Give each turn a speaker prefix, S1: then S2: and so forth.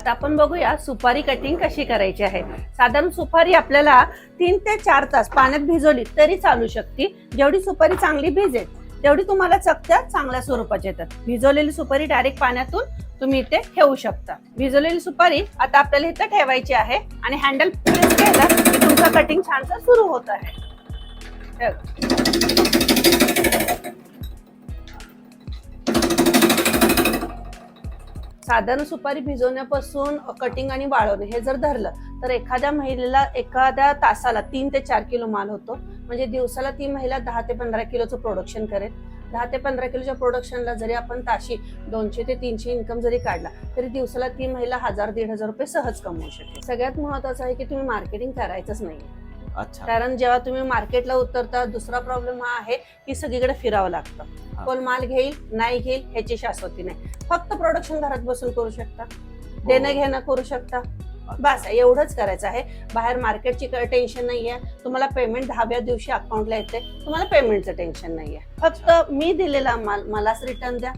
S1: आता आपण बघूया सुपारी कटिंग कशी करायची आहे. साधारण सुपारी आपल्याला तीन ते चार तास पाण्यात भिजवली तरी चालू शकते. जेवढी सुपारी चांगली भिजेल तेवढी तुम्हाला चकत्या चांगल्या स्वरूपाच्या येतात. भिजवलेली सुपारी डायरेक्ट पाण्यातून तुम्ही इथे ठेवू शकता. भिजवलेली सुपारी आता आपल्याला इथं ठेवायची आहे आणि हँडल प्रेस केला की तुमचं कटिंग छानसं सुरू होत आहे. साधारण सुपारी भिजवण्यापासून कटिंग आणि वाळवणे हे जर धरलं तर एखाद्या महिलेला एखाद्या तासाला तीन ते चार किलो माल होतो. म्हणजे दिवसाला ती महिला दहा ते पंधरा किलोचं प्रोडक्शन करेल. दहा ते पंधरा किलोच्या प्रोडक्शनला जरी आपण ताशी दोनशे ते तीनशे इन्कम जरी काढला तरी दिवसाला ती महिला हजार दीड हजार रुपये सहज कमवू शकते सगळ्यात महत्वाचं आहे की तुम्ही मार्केटिंग करायचंच नाही
S2: अच्छा.
S1: कारण जेव्हा तुम्ही मार्केटला उतरता दुसरा प्रॉब्लेम हा आहे की सगळीकडे फिरावं लागतं. कोण माल घेईल नाही घेईल ह्याची शाश्वती नाही. फक्त प्रोडक्शन घरात बसून करू शकता. देणं घेणं करू शकता. बस एवढंच करायचं आहे. बाहेर मार्केटची टेन्शन नाहीये. तुम्हाला पेमेंट दहाव्या दिवशी अकाउंटला येते तुम्हाला पेमेंटचं टेन्शन नाहीये. फक्त मी दिलेला माल मलाच रिटर्न द्या.